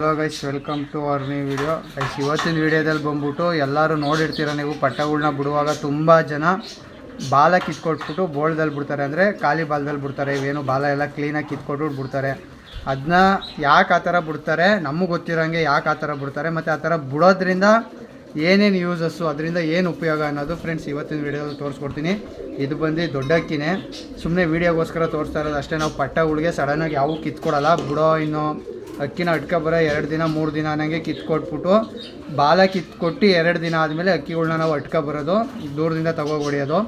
Hello guys welcome to our new video guys ಇವತ್ತಿನ ವಿಡಿಯೋದಲ್ಲಿ ಬಂದ್ಬಿಟ್ಟು ಎಲ್ಲರೂ ನೋಡಿರ್ತೀರ ನೀವು, ಪಟ್ಟಗಳನ್ನ ಬಿಡುವಾಗ ತುಂಬ ಜನ ಬಾಲ ಕಿತ್ಕೊಟ್ಬಿಟ್ಟು ಬೋಳ್ದಲ್ಲಿ ಬಿಡ್ತಾರೆ. ಅಂದರೆ ಖಾಲಿ ಬಾಲದಲ್ಲಿ ಬಿಡ್ತಾರೆ. ಇವೇನು ಬಾಲ ಎಲ್ಲ ಕ್ಲೀನಾಗಿ ಕಿತ್ಕೊಟ್ಬಿಟ್ಟು ಬಿಡ್ತಾರೆ. ಅದನ್ನ ಯಾಕೆ ಆ ಥರ ಬಿಡ್ತಾರೆ? ನಮಗೆ ಗೊತ್ತಿರೋಂಗೆ ಯಾಕೆ ಆ ಥರ ಬಿಡ್ತಾರೆ? ಮತ್ತು ಆ ಥರ ಬಿಡೋದ್ರಿಂದ ಏನೇನು ಯೂಸಸ್ಸು ಅದರಿಂದ ಏನು ಉಪಯೋಗ ಅನ್ನೋದು ಫ್ರೆಂಡ್ಸ್ ಇವತ್ತಿನ ವೀಡಿಯೋದಲ್ಲಿ ತೋರಿಸ್ಕೊಡ್ತೀನಿ. ಇದು ಬಂದು ದೊಡ್ಡ ಅಕ್ಕಿನೇ. ಸುಮ್ಮನೆ ವೀಡಿಯೋಗೋಸ್ಕರ ತೋರಿಸ್ತಾ ಇರೋದು ಅಷ್ಟೇ. ನಾವು ಪಟ್ಟಗಳಿಗೆ ಸಡನ್ನಾಗಿ ಯಾವೂ ಕಿತ್ಕೊಡಲ್ಲ. ಬಿಡೋ ಇನ್ನು ಅಕ್ಕಿನ ಅಟ್ಕೊಬರೋ ಎರಡು ದಿನ, ಮೂರು ದಿನ ಅನ್ನಂಗೆ ಕಿತ್ಕೊಟ್ಬಿಟ್ಟು, ಬಾಲ ಕಿತ್ಕೊಟ್ಟು ಎರಡು ದಿನ ಆದಮೇಲೆ ಅಕ್ಕಿಗಳನ್ನ ನಾವು ಅಟ್ಕೊಬರೋದು ದೂರದಿಂದ ತಗೋಬಡಿಯೋದು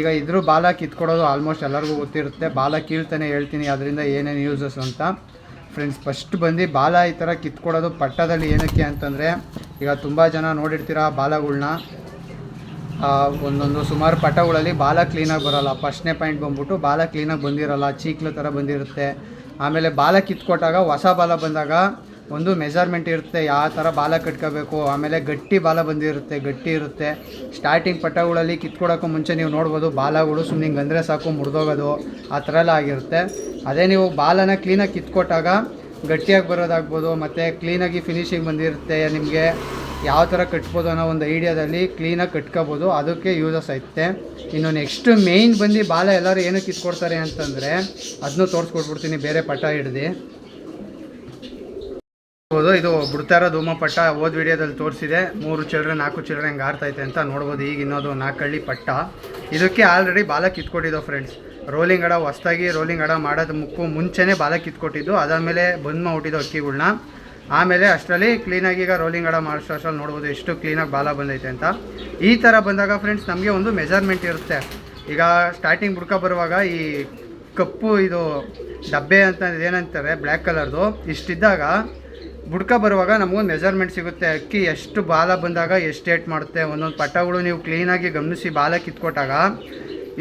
ಈಗ ಇದ್ರೂ ಬಾಲ ಕಿತ್ಕೊಡೋದು ಆಲ್ಮೋಸ್ಟ್ ಎಲ್ಲರಿಗೂ ಗೊತ್ತಿರುತ್ತೆ. ಬಾಲ ಕೀಳ್ತಾನೆ ಹೇಳ್ತೀನಿ, ಅದರಿಂದ ಏನೇನು ಯೂಸಸ್ ಅಂತ. ಫ್ರೆಂಡ್ಸ್ ಫಸ್ಟ್ ಬಂದು ಬಾಲ ಈ ಥರ ಕಿತ್ಕೊಡೋದು ಪಟ್ಟದಲ್ಲಿ ಏನಕ್ಕೆ ಅಂತಂದರೆ, ಈಗ ತುಂಬ ಜನ ನೋಡಿರ್ತೀರ ಬಾಲಗಳನ್ನ ಒಂದೊಂದು ಸುಮಾರು ಪಟಗಳಲ್ಲಿ ಬಾಲ ಕ್ಲೀನಾಗಿ ಬರೋಲ್ಲ. ಫಸ್ಟ್ನೇ ಪಾಯಿಂಟ್ ಬಂದ್ಬಿಟ್ಟು ಬಾಲ ಕ್ಲೀನಾಗಿ ಬಂದಿರಲ್ಲ, ಚೀಕ್ಲ ಥರ ಬಂದಿರುತ್ತೆ. ಆಮೇಲೆ ಬಾಲ ಕಿತ್ಕೊಟ್ಟಾಗ, ಹೊಸ ಬಾಲ ಬಂದಾಗ ಒಂದು ಮೆಜರ್ಮೆಂಟ್ ಇರುತ್ತೆ, ಯಾವ ಥರ ಬಾಲ ಕಟ್ಕೋಬೇಕು, ಆಮೇಲೆ ಗಟ್ಟಿ ಬಾಲ ಬಂದಿರುತ್ತೆ, ಗಟ್ಟಿ ಇರುತ್ತೆ. ಸ್ಟಾರ್ಟಿಂಗ್ ಪಟಗಳಲ್ಲಿ ಕಿತ್ಕೊಡೋಕ್ಕೂ ಮುಂಚೆ ನೀವು ನೋಡ್ಬೋದು, ಬಾಲಗಳು ಸುಮ್ಮನೆ ಹಿಂಗೆ ಅಂದರೆ ಸಾಕು, ಮುರಿದೋಗೋದು, ಆ ಥರ ಎಲ್ಲ ಆಗಿರುತ್ತೆ. ಅದೇ ನೀವು ಬಾಲನ ಕ್ಲೀನಾಗಿ ಕಿತ್ಕೊಟ್ಟಾಗ ಗಟ್ಟಿಯಾಗಿ ಬರೋದಾಗ್ಬೋದು, ಮತ್ತು ಕ್ಲೀನಾಗಿ ಫಿನಿಶಿಂಗ್ ಬಂದಿರುತ್ತೆ, ನಿಮಗೆ ಯಾವ ಥರ ಕಟ್ಬೋದು ಅನ್ನೋ ಒಂದು ಐಡಿಯಾದಲ್ಲಿ ಕ್ಲೀನಾಗಿ ಕಟ್ಕೋಬೋದು. ಅದಕ್ಕೆ ಯೂಸಸ್ ಐತೆ ಇನ್ನು ನೆಕ್ಸ್ಟ್ ಮೇಯ್ನ್ ಬಂದು ಬಾಲ ಎಲ್ಲರೂ ಏನಕ್ಕೆ ಕಿತ್ಕೊಡ್ತಾರೆ ಅಂತಂದರೆ ಅದನ್ನೂ ತೋರಿಸ್ಕೊಟ್ಬಿಡ್ತೀನಿ, ಬೇರೆ ಪಟ ಹಿಡ್ದು. ನೋಡ್ಬೋದು ಇದು ಬಿಡ್ತಾ ಇರೋ ಧೂಮಪಟ್ಟ ಓದ್ ವಿಡಿಯೋದಲ್ಲಿ ತೋರಿಸಿದೆ. ಮೂರು ಚಿಲ್ಡ್ರೆ ನಾಲ್ಕು ಚಿಲ್ಡ್ರೆ ಹೆಂಗೆ ಆಡ್ತೈತೆ ಅಂತ ನೋಡ್ಬೋದು. ಈಗ ಇನ್ನೊಂದು ನಾಲ್ಕಳ್ಳಿ ಪಟ್ಟ. ಇದಕ್ಕೆ ಆಲ್ರೆಡಿ ಬಾಲ ಕಿತ್ಕೊಟ್ಟಿದ್ದೋ ಫ್ರೆಂಡ್ಸ್ ರೋಲಿಂಗ್ ಅಡ ಹೊಸ್ದಾಗಿ ರೋಲಿಂಗ್ ಅಡ ಮಾಡೋದು ಮುಕ್ಕು ಮುಂಚೆನೇ ಬಾಲ ಕಿತ್ಕೊಟ್ಟಿದ್ದು. ಅದಾದಮೇಲೆ ಬಂದ್ ಹುಟ್ಟಿದ್ದು ಅಕ್ಕಿಗಳ್ನ. ಆಮೇಲೆ ಅಷ್ಟರಲ್ಲಿ ಕ್ಲೀನಾಗಿ ಈಗ ರೋಲಿಂಗ್ ಅಡ ಮಾಡಿಸೋ ಅಷ್ಟರಲ್ಲಿ ನೋಡ್ಬೋದು ಎಷ್ಟು ಕ್ಲೀನಾಗಿ ಬಾಲ ಬಂದೈತೆ ಅಂತ. ಈ ಥರ ಬಂದಾಗ ಫ್ರೆಂಡ್ಸ್ ನಮಗೆ ಒಂದು ಮೆಜರ್ಮೆಂಟ್ ಇರುತ್ತೆ. ಈಗ ಸ್ಟಾರ್ಟಿಂಗ್ ಬುಡ್ಕ ಬರುವಾಗ ಈ ಕಪ್ಪು ಇದು ಡಬ್ಬೆ ಅಂತ ಏನಂತಾರೆ ಬ್ಲ್ಯಾಕ್ ಕಲರ್ದು ಇಷ್ಟಿದ್ದಾಗ ಬುಡ್ಕ ಬರುವಾಗ ನಮಗೊಂದು ಮೆಜರ್ಮೆಂಟ್ ಸಿಗುತ್ತೆ. ಅಕ್ಕಿ ಎಷ್ಟು ಬಾಲ ಬಂದಾಗ ಎಷ್ಟು ಏಟ್ ಮಾಡುತ್ತೆ, ಒಂದೊಂದು ಪಟ್ಟಗಳು ನೀವು ಕ್ಲೀನಾಗಿ ಗಮನಿಸಿ ಬಾಲ ಕಿತ್ಕೊಟ್ಟಾಗ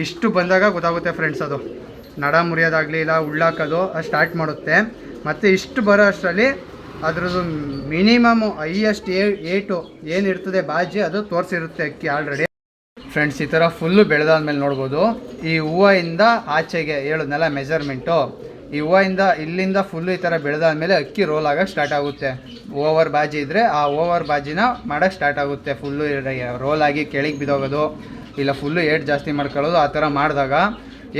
ಇಷ್ಟು ಬಂದಾಗ ಗೊತ್ತಾಗುತ್ತೆ ಫ್ರೆಂಡ್ಸ್ ಅದು. ನಡ ಮುರಿಯೋದಾಗಲಿ ಇಲ್ಲ ಉಳ್ಳಾಕೋದು ಅದು ಸ್ಟಾರ್ಟ್ ಮಾಡುತ್ತೆ. ಮತ್ತು ಇಷ್ಟು ಬರೋ ಅಷ್ಟರಲ್ಲಿ ಅದ್ರದ್ದು ಮಿನಿಮಮ್ ಹೈಯೆಸ್ಟ್ ಏ ಏಟು ಏನಿರ್ತದೆ ಬಾಜಿ ಅದು ತೋರಿಸಿರುತ್ತೆ ಅಕ್ಕಿ ಆಲ್ರೆಡಿ ಫ್ರೆಂಡ್ಸ್ ಈ ಥರ ಫುಲ್ಲು ಬೆಳೆದಾದ್ಮೇಲೆ ನೋಡ್ಬೋದು. ಈ ಹೂವಿಂದ ಆಚೆಗೆ ಹೇಳಿದ್ನಲ್ಲ ಮೆಜರ್ಮೆಂಟು ಈ ಹೂವಿಂದ ಇಲ್ಲಿಂದ ಫುಲ್ಲು ಈ ಥರ ಬೆಳೆದಾದ್ಮೇಲೆ ಅಕ್ಕಿ ರೋಲ್ ಆಗೋಕ್ಕೆ ಸ್ಟಾರ್ಟ್ ಆಗುತ್ತೆ. ಓವರ್ ಬಾಜಿ ಇದ್ದರೆ ಆ ಓವರ್ ಬಾಜಿನ ಮಾಡೋಕ್ಕೆ ಸ್ಟಾರ್ಟ್ ಆಗುತ್ತೆ. ಫುಲ್ಲು ರೋಲ್ ಆಗಿ ಕೆಳಗೆ ಬಿದ್ದೋಗೋದು, ಇಲ್ಲ ಫುಲ್ಲು ಏಟ್ ಜಾಸ್ತಿ ಮಾಡ್ಕೊಳ್ಳೋದು, ಆ ಥರ ಮಾಡಿದಾಗ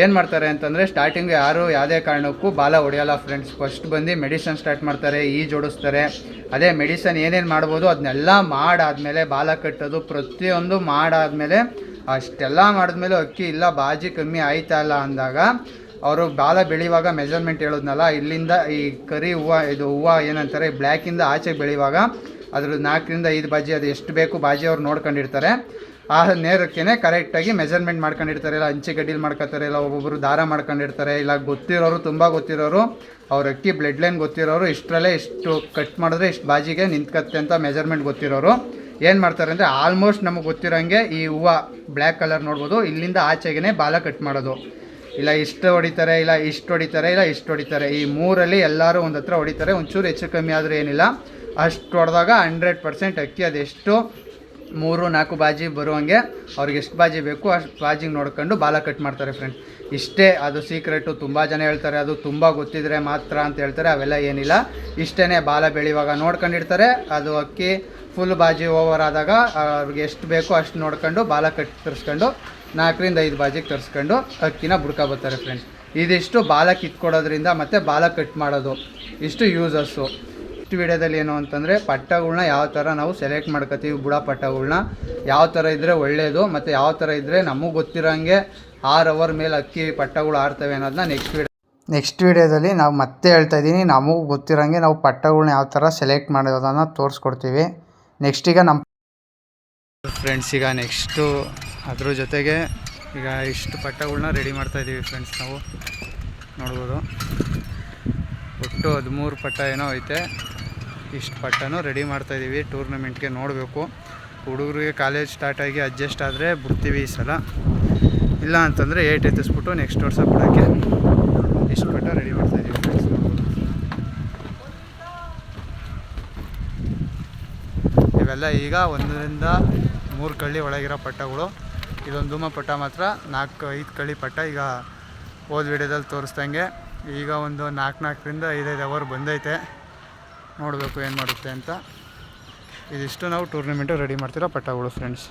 ಏನು ಮಾಡ್ತಾರೆ ಅಂತಂದರೆ ಸ್ಟಾರ್ಟಿಂಗ್ ಯಾರು ಯಾವುದೇ ಕಾರಣಕ್ಕೂ ಬಾಲ ಹೊಡೆಯಲ್ಲ ಫ್ರೆಂಡ್ಸ್ ಫಸ್ಟ್ ಬಂದು ಮೆಡಿಸನ್ ಸ್ಟಾರ್ಟ್ ಮಾಡ್ತಾರೆ, ಈ ಜೋಡಿಸ್ತಾರೆ. ಅದೇ ಮೆಡಿಸನ್ ಏನೇನು ಮಾಡ್ಬೋದು ಅದನ್ನೆಲ್ಲ ಮಾಡಾದಮೇಲೆ ಬಾಲ ಕಟ್ಟೋದು, ಪ್ರತಿಯೊಂದು ಮಾಡಾದಮೇಲೆ ಅಷ್ಟೆಲ್ಲ ಮಾಡಿದ್ಮೇಲೆ ಅಕ್ಕಿ ಇಲ್ಲ, ಬಾಜಿ ಕಮ್ಮಿ ಆಯ್ತಾ ಇಲ್ಲ ಅಂದಾಗ ಅವರು ಬಾಲ ಬೆಳೆಯುವಾಗ ಮೆಜರ್ಮೆಂಟ್ ಹೇಳೋದ್ನಲ್ಲ, ಇಲ್ಲಿಂದ ಈ ಕರಿ ಹೂವು, ಇದು ಹೂವು ಏನಂತಾರೆ ಬ್ಲ್ಯಾಕಿಂದ ಆಚೆಗೆ ಬೆಳೆಯುವಾಗ ಅದ್ರ ನಾಲ್ಕರಿಂದ ಐದು ಬಾಜಿ, ಅದು ಎಷ್ಟು ಬೇಕು ಬಾಜಿ ಅವ್ರು ನೋಡ್ಕೊಂಡಿರ್ತಾರೆ. ಆ ನೇರಕ್ಕೇನೆ ಕರೆಕ್ಟಾಗಿ ಮೆಜರ್ಮೆಂಟ್ ಮಾಡ್ಕೊಂಡಿರ್ತಾರೆ, ಇಲ್ಲ ಅಂಚೆ ಗಡ್ಡಿಲಿ ಮಾಡ್ಕೊತಾರೆ, ಇಲ್ಲ ಒಬ್ಬೊಬ್ಬರು ದಾರ ಮಾಡ್ಕೊಂಡಿರ್ತಾರೆ, ಇಲ್ಲ ಗೊತ್ತಿರೋರು ತುಂಬ ಗೊತ್ತಿರೋರು, ಅವ್ರ ಅಕ್ಕಿ ಬ್ಲಡ್ ಲೈನ್ ಗೊತ್ತಿರೋರು, ಇಷ್ಟರಲ್ಲೇ ಇಷ್ಟು ಕಟ್ ಮಾಡಿದ್ರೆ ಇಷ್ಟು ಬಾಜಿಗೆ ನಿಂತ್ಕತ್ತೆ ಅಂತ ಮೆಜರ್ಮೆಂಟ್ ಗೊತ್ತಿರೋರು. ಏನು ಮಾಡ್ತಾರೆ ಅಂದರೆ ಆಲ್ಮೋಸ್ಟ್ ನಮಗೆ ಗೊತ್ತಿರೋಂಗೆ ಈ ಹೂವು ಬ್ಲ್ಯಾಕ್ ಕಲರ್ ನೋಡ್ಬೋದು, ಇಲ್ಲಿಂದ ಆಚೆಗೆ ಬಾಲ ಕಟ್ ಮಾಡೋದು. ಇಲ್ಲ ಇಷ್ಟು ಹೊಡಿತಾರೆ, ಇಲ್ಲ ಇಷ್ಟು ಹೊಡಿತಾರೆ, ಇಲ್ಲ ಇಷ್ಟು ಹೊಡಿತಾರೆ. ಈ ಮೂರಲ್ಲಿ ಎಲ್ಲರೂ ಒಂದು ಹತ್ರ ಹೊಡಿತಾರೆ, ಒಂಚೂರು ಹೆಚ್ಚು ಕಮ್ಮಿ ಆದರೂ ಏನಿಲ್ಲ. ಅಷ್ಟು ಹೊಡೆದಾಗ ಹಂಡ್ರೆಡ್ ಪರ್ಸೆಂಟ್ ಅಕ್ಕಿ ಅದೆಷ್ಟು ಮೂರು, ನಾಲ್ಕು ಬಾಜಿ ಬರುವಂಗೆ ಅವ್ರಿಗೆ ಎಷ್ಟು ಬಾಜಿ ಬೇಕು ಅಷ್ಟು ಬಾಜಿಗೆ ನೋಡ್ಕೊಂಡು ಬಾಲ ಕಟ್ ಮಾಡ್ತಾರೆ ಫ್ರೆಂಡ್ಸ್ ಇಷ್ಟೇ, ಅದು ಸೀಕ್ರೆಟು ತುಂಬ ಜನ ಹೇಳ್ತಾರೆ, ಅದು ತುಂಬ ಗೊತ್ತಿದ್ರೆ ಮಾತ್ರ ಅಂತ ಹೇಳ್ತಾರೆ, ಅವೆಲ್ಲ ಏನಿಲ್ಲ. ಇಷ್ಟೇ ಬಾಲ ಬೆಳೆಯುವಾಗ ನೋಡ್ಕೊಂಡಿರ್ತಾರೆ, ಅದು ಅಕ್ಕಿ ಫುಲ್ ಬಾಜಿ ಓವರ್ ಆದಾಗ ಅವ್ರಿಗೆ ಎಷ್ಟು ಬೇಕೋ ಅಷ್ಟು ನೋಡ್ಕೊಂಡು ಬಾಲ ಕಟ್ ತರಿಸ್ಕೊಂಡು ನಾಲ್ಕರಿಂದ ಐದು ಬಾಜಿಗೆ ತರಿಸ್ಕೊಂಡು ಅಕ್ಕಿನ ಬುಡ್ಕ ಬರ್ತಾರೆ ಫ್ರೆಂಡ್ಸ್ ಇದಿಷ್ಟು ಬಾಲ ಕಿತ್ಕೊಡೋದ್ರಿಂದ ಮತ್ತು ಬಾಲ ಕಟ್ ಮಾಡೋದು. ಇಷ್ಟು ಯೂಸಸ್ಸು ಇಷ್ಟು ವಿಡಿಯೋದಲ್ಲಿ ಏನು ಅಂತಂದರೆ ಪಟ್ಟಗಳನ್ನ ಯಾವ ಥರ ನಾವು ಸೆಲೆಕ್ಟ್ ಮಾಡ್ಕೋತೀವಿ ಬುಡ ಪಟ್ಟಗಳನ್ನ ಯಾವ ಥರ ಇದ್ದರೆ ಒಳ್ಳೆಯದು ಮತ್ತು ಯಾವ ಥರ ಇದ್ದರೆ ನಮಗೆ ಗೊತ್ತಿರೋಂಗೆ ಆರು ಅವರ್ ಮೇಲೆ ಅಕ್ಕಿ ಪಟ್ಟಗಳು ಆಡ್ತವೆ ಅನ್ನೋದನ್ನ ನೆಕ್ಸ್ಟ್ ವಿಡಿಯೋ ನೆಕ್ಸ್ಟ್ ವಿಡಿಯೋದಲ್ಲಿ ನಾವು ಮತ್ತೆ ಹೇಳ್ತಾ ಇದ್ದೀನಿ ನಮಗೆ ಗೊತ್ತಿರೋಂಗೆ ನಾವು ಪಟ್ಟಗಳನ್ನ ಯಾವ ಥರ ಸೆಲೆಕ್ಟ್ ಮಾಡೋದನ್ನು ತೋರಿಸ್ಕೊಡ್ತೀವಿ. ನೆಕ್ಸ್ಟ್ ಈಗ ನಮ್ಮ ಫ್ರೆಂಡ್ಸ್ ಈಗ ನೆಕ್ಸ್ಟು ಅದ್ರ ಜೊತೆಗೆ ಈಗ ಇಷ್ಟು ಪಟ್ಟಗಳನ್ನ ರೆಡಿ ಮಾಡ್ತಾ ಇದ್ದೀವಿ ಫ್ರೆಂಡ್ಸ್ ನಾವು. ನೋಡ್ಬೋದು. ಒಟ್ಟು ಹದಿಮೂರು ಪಟ್ಟ ಏನೋ ಐತೆ. ಇಷ್ಟು ಪಟ್ಟನೂ ರೆಡಿ ಮಾಡ್ತಾಯಿದ್ದೀವಿ ಟೂರ್ನಮೆಂಟ್ಗೆ ನೋಡಬೇಕು. ಹುಡುಗರಿಗೆ ಕಾಲೇಜ್ ಸ್ಟಾರ್ಟ್ ಆಗಿ ಅಡ್ಜಸ್ಟ್ ಆದರೆ ಬಿಡ್ತೀವಿ ಈ ಸಲ. ಇಲ್ಲ ಅಂತಂದರೆ ಏಟ್ ಎತ್ತಿಸ್ಬಿಟ್ಟು ನೆಕ್ಸ್ಟ್ ವರ್ಷ ಬಿಡೋಕ್ಕೆ ಇಷ್ಟು ಪಟ್ಟ ರೆಡಿ ಮಾಡ್ತಾಯಿದ್ದೀವಿ ಇವೆಲ್ಲ ಈಗ ಒಂದರಿಂದ ಮೂರು ಕಳ್ಳಿ ಒಳಗಿರೋ ಪಟ್ಟಗಳು ಇದೊಂದು ಧೂಮ ಪಟ್ಟ ಮಾತ್ರ, ನಾಲ್ಕು, ಐದು ಕಳ್ಳಿ ಪಟ್ಟ ಈಗ ಹೋದ ವಿಡಿಯೋದಲ್ಲಿ ತೋರಿಸ್ದಂಗೆ. ಈಗ ಒಂದು ನಾಲ್ಕು ನಾಲ್ಕರಿಂದ ಐದೈದು ಅವರ್ ಬಂದೈತೆ. ನೋಡಬೇಕು ಏನು ಮಾಡುತ್ತೆ ಅಂತ. ಇದಿಷ್ಟು ನಾವು ಟೂರ್ನಿಮೆಂಟು ರೆಡಿ ಮಾಡ್ತಿರೋ ಪಟ್ಟಗಳು ಫ್ರೆಂಡ್ಸ್